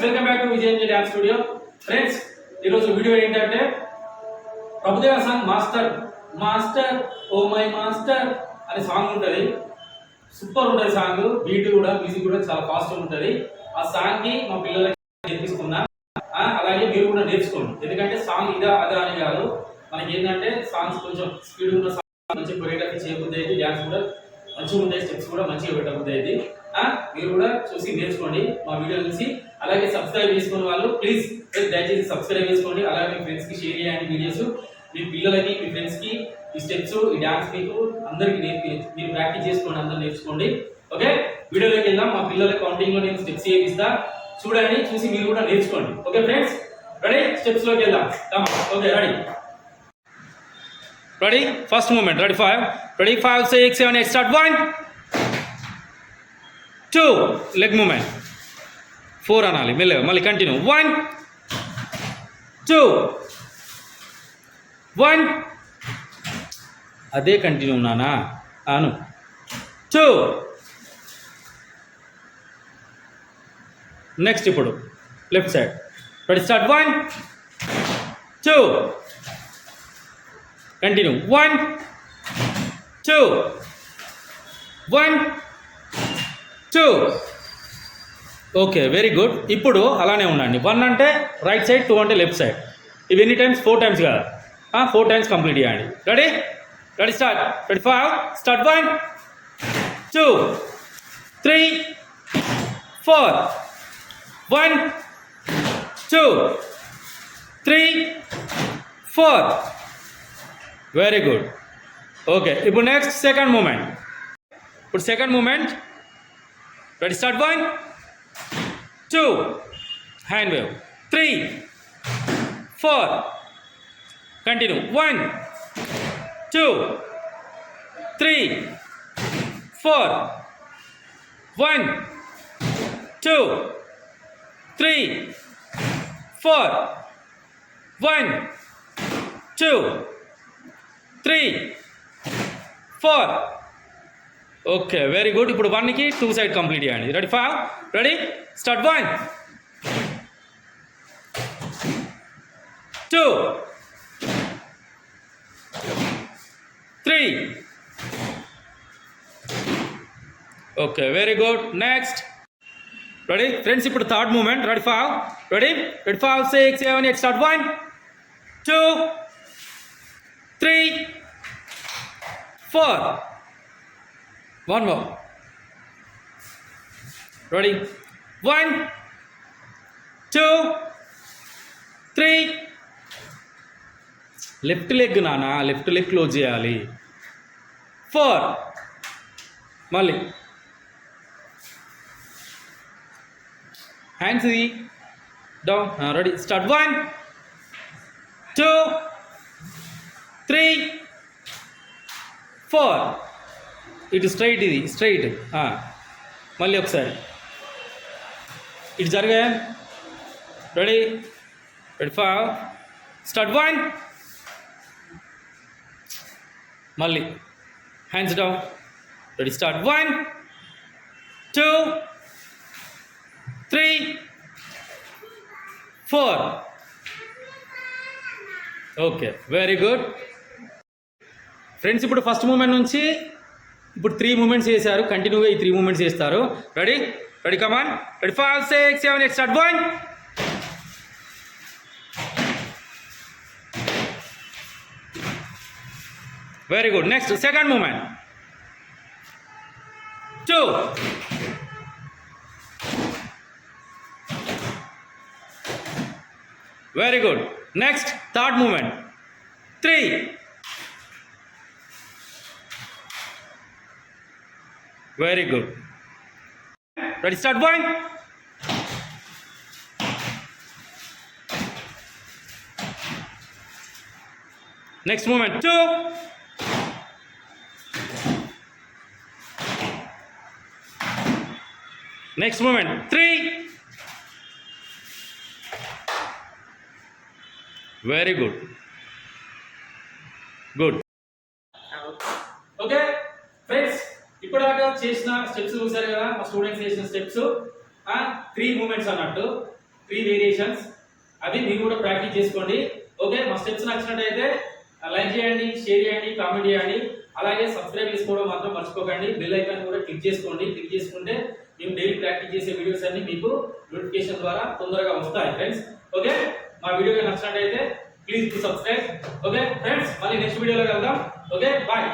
Friends welcome back to Vijay dance studio friends ఈరోజు video ఏంటంటే Prabhudeva song master master oh my master అనే song ఉంటుంది. Super ఉంటుంది song beat కూడా music కూడా చాలా ఫాస్ట్ ఉంటుంది. ఆ సాంగ్ని మా పిల్లలకి నేర్పిస్తున్నా. అలాగే మీరు కూడా నేర్చుకోండి. ఎందుకంటే సాంగ్ ఇదా అదా అని కాదు. మనకి ఏంటంటే సాంగ్స్ కొంచెం స్పీడ్ ఉన్న సాంగ్ మంచి కొరియోగ్రఫీ చేయబుద్ది అయితే డ్యాన్స్ కూడా మంచిగా ఉంటాయి స్టెప్స్ కూడా మంచిగా పెట్టబుద్ది అయితే. మీరు కూడా చూసి నేర్చుకోండి. మా వీడియో చూసి అలాగే సబ్స్క్రైబ్ చేసుకున్న వాళ్ళు ప్లీజ్ దయచేసి సబ్స్క్రైబ్ చేసుకోండి. అలాగే మీ ఫ్రెండ్స్కి షేర్ చేయండి వీడియోస్ మీ పిల్లలకి మీ ఫ్రెండ్స్కి ఈ స్టెప్స్ ఈ డాన్స్ మీకు అందరికి నేర్పి మీరు ప్రాక్టీస్ చేసుకోండి అందరు నేర్చుకోండి. ఓకే వీడియోలోకి వెళ్దాం. మా పిల్లల కౌంటింగ్లో నేను స్టెప్స్ చేపిస్తా చూడండి చూసి మీరు కూడా నేర్చుకోండి. ఓకే ఫ్రెండ్స్ రెడీ స్టెప్స్లోకి వెళ్దాం. Okay ready ready first movement ready five ready five six seven eight start one two leg movement four అనాలి. మెల్లగా. మళ్ళీ కంటిన్యూ వన్ టూ వన్ అదే కంటిన్యూ నానా? అను. టూ నెక్స్ట్ ఇప్పుడు. Left side ready start one two continue one two one two okay very good ఇప్పుడు అలానే ఉండండి. వన్ అంటే రైట్ సైడ్ టూ అంటే లెఫ్ట్ సైడ్ ఇవి ఎన్ని టైమ్స్ ఫోర్ టైమ్స్ కదా. ఫోర్ టైమ్స్ కంప్లీట్ చేయండి. Ready ready start ready five start one two three four one two three four very good okay ఇప్పుడు నెక్స్ట్ సెకండ్ మూమెంట్ ఇప్పుడు second moment ready start one two hand wave three four continue one two three four one two three four one two three four okay very good ఇప్పుడు వన్కి two side complete చేయండి ready five ready start one two three okay very good next ready friends ఇప్పుడు third moment ready five ready ready five six seven eight start one two three four one more ready one two three left leg నానా left leg close చేయాలి four మళ్ళీ hands ఇది down ready start one two three four ఇటు straight ఇది straight మళ్ళీ ఒకసారి ఇటు జరిగా ready ready five start one మళ్ళీ hands down ready start one two three four okay very good friends ఇప్పుడు ఫస్ట్ మూమెంట్ నుంచి ఇప్పుడు త్రీ మూమెంట్స్ చేశారు. కంటిన్యూగా ఈ త్రీ మూమెంట్స్ చేస్తారు. Ready ready come on ready five six seven eight start boy very good next second movement two very good next third movement three Very good. Ready, start going. Next movement, two. Next movement, three. Very good. Good. చేసిన steps చూసారు కదా మా students చేసిన steps three moments అన్నట్టు. Three variations అవి మీరు కూడా practice చేసుకోండి. ఓకే మా స్టెప్స్ నచ్చినట్టయితే లైక్ చేయండి షేర్ చేయండి కామెంట్ చేయండి. అలాగే సబ్స్క్రైబ్ చేసుకోవడం మాత్రం మర్చిపోకండి. బెల్ ఐకాన్ కూడా క్లిక్ చేసుకోండి. క్లిక్ చేసుకుంటే మేము డైలీ ప్రాక్టీస్ చేసే వీడియోస్ అన్ని మీకు నోటిఫికేషన్ ద్వారా తొందరగా వస్తాయి ఫ్రెండ్స్ ఓకే మా వీడియో నచ్చినట్టయితే please to subscribe okay friends మళ్ళీ నెక్స్ట్ వీడియోలో కలుద్దాం. Okay bye